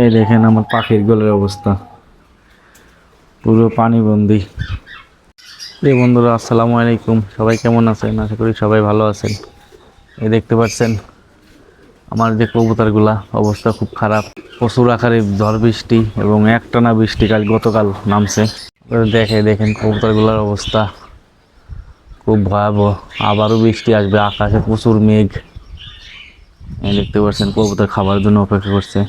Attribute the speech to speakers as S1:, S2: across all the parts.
S1: এই দেখেন আমার পাখির গোলের অবস্থা। পুরো পানি বন্দি এই বন্ধুরা, আসসালামু আলাইকুম। সবাই কেমন আছেন? আশা করি সবাই ভালো আছেন। এই দেখতে পাচ্ছেন, আমার যে কবুতারগুলা, অবস্থা খুব খারাপ। প্রচুর আকারে ঝড় বৃষ্টি এবং একটানা বৃষ্টি কাল গতকাল নামছে। দেখে দেখেন কবুতারগুলার অবস্থা। খুব ভয়াবহ। আবারও বৃষ্টি আসবে, আকাশে প্রচুর মেঘ। দেখতে পাচ্ছেন, কবুতর খাবার জন্য অপেক্ষা করছে।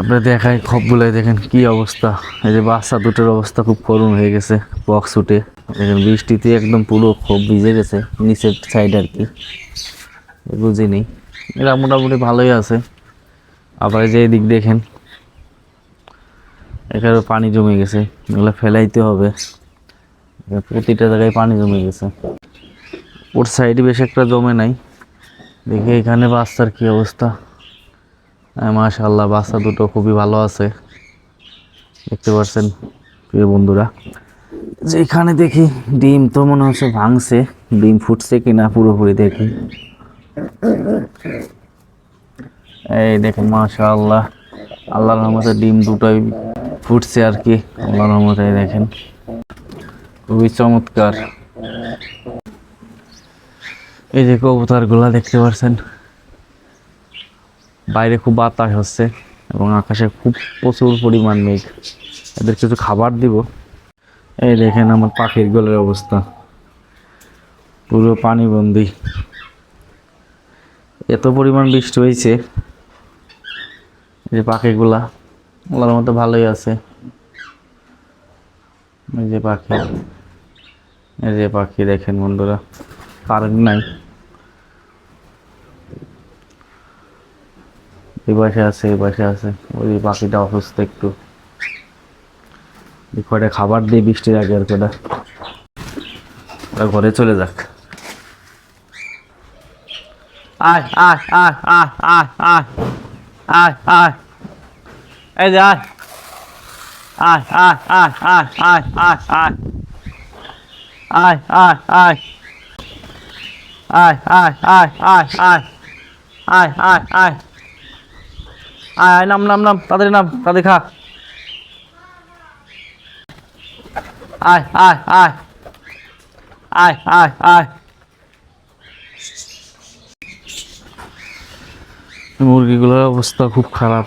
S1: আপনারা দেখায় খপগুলাই দেখেন কি অবস্থা। এই যে বাচ্চা দুটোর অবস্থা খুব করুণ হয়ে গেছে বক্স উঠে। দেখেন, বৃষ্টিতে একদম পুরো খোপ ভিজে গেছে, নিচের সাইড আর কি। বুঝিনি এরা মোটামুটি ভালোই আছে। আবার যে দিক দেখেন এখানে পানি জমে গেছে। এগুলো ফেলাইতে হবে। প্রতিটা জায়গায় পানি জমে গেছে। ওর সাইডে বেশ একটা জমে নাই। দেখি এখানে বাচ্চার কি অবস্থা। মাশাল্লাহ বাচ্চা দুটো খুবই ভালো আছে। দেখতে পাচ্ছেন, প্রিয় বন্ধুরা। যেখানে দেখি ডিম তো মনে হচ্ছে ভাঙছে, ডিম ফুটছে কিনা পুরোপুরি দেখি। এই দেখেন, মাশাআল্লাহ, আল্লাহর রহমতে ডিম দুটোই ফুটছে আর কি, আল্লাহর রহমতে দেখেন। খুবই চমৎকার। এই যে কবুতরগুলা দেখতে পাচ্ছেন বাইরে খুব বাতাস হচ্ছে এবং আকাশে খুব প্রচুর পরিমাণ মেঘ। এদের কিছু খাবার দিব। এই দেখেন আমার পাখির গোলের অবস্থা। পুরো পানি বন্দি এত পরিমাণ বৃষ্টি হয়েছে যে পাখিগুলা ওগুলোর মতো ভালোই আছে। এই যে পাখি। এই যে পাখি দেখেন বন্ধুরা কারেন্ট নাই। এই পাশে আছে এই পাশে আছে ওই পাখিটা অসুস্থ একটু কয়টা খাবার দিয়ে বৃষ্টির আগে আর কয়টা ওরা ঘরে চলে যাক আয় আয় আয় আয় আয় আয় আয় আয় এই যে আয় আয় আয় আয় আয় আয় আয় আয় আয় আয় আয় আয় আয় আয় আয় আয় আয় আয় আয় আয়, নাম নাম নাম, তাদের নাম, তাদের খা। আয় আয় আয়। আয় আয় আয়। মুরগিগুলোর অবস্থা খুব খারাপ।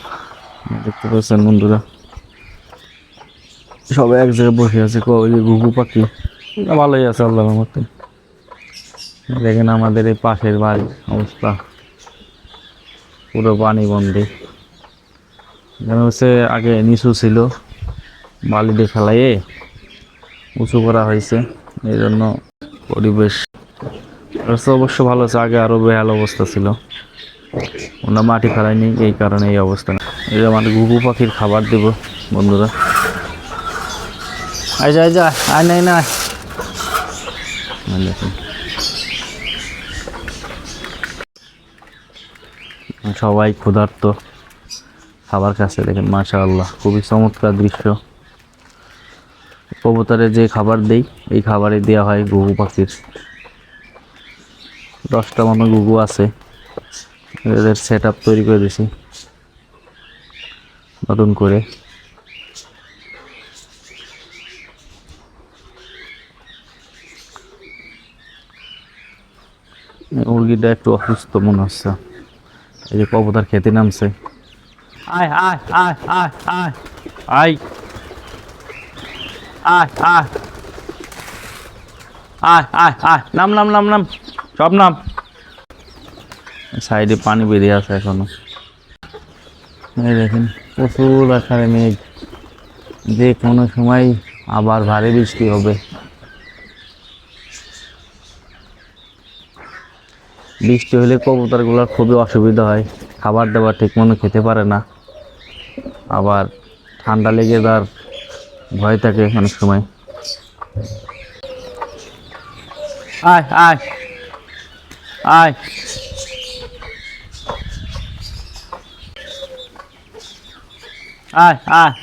S1: দেখতে পাচ্ছেন বন্ধুরা। সবাই এক জায়গায় বসে আছে ওই যে ঘুঘু পাখি। ভালোই আছে আল্লাহর মতো দেখেন আমাদের এই পাশের বাড়ির অবস্থা। পুরো পানি বন্দি। এখানে হচ্ছে আগে নিচু ছিল বালি দিয়ে ফেলাইয়ে উঁচু করা হয়েছে, এই জন্য পরিবেশ অবশ্য ভালো আছে, আগে আরও বেহাল অবস্থা ছিল। ওনা মাটি ফেলায়নি এই কারণে এই অবস্থা। এই যে আমার ঘুঘু পাখির খাবার দেব, বন্ধুরা। আয় যা যা, আয় নাই না সবাই ক্ষুধার্ত। খাবার কাছে দেখেন মাশা আল্লাহ খুবই চমৎকার দৃশ্য। কবুতরে যে খাবার দেই, এই খাবারে দেওয়া হয় ঘুঘু পাখির। দশটা মতো ঘুঘু আছে, এদের সেট তৈরি করে দিছি। নতুন করে। মুরগিটা একটু অসুস্থ মনে হচ্ছে। এই যে কবুতর খেতে নামছে। আয় আয় আয় আয় আয় আয় আয় আয় আয় আয় আয় নাম নাম নাম নাম সব নাম সাইডে পানি বেরিয়ে আছে এখনও। এই দেখেন, প্রচুর আকারে মেঘ। যে কোনো সময় আবার ভারী বৃষ্টি হবে। বৃষ্টি হলে কবুতরগুলোর খুবই অসুবিধা হয়। খাবার দাবার ঠিক মতো খেতে পারে না। আবার ঠান্ডা লেগে তার ভয় থাকে অনেক সময়। আয় আয় আয়। আয় আয়।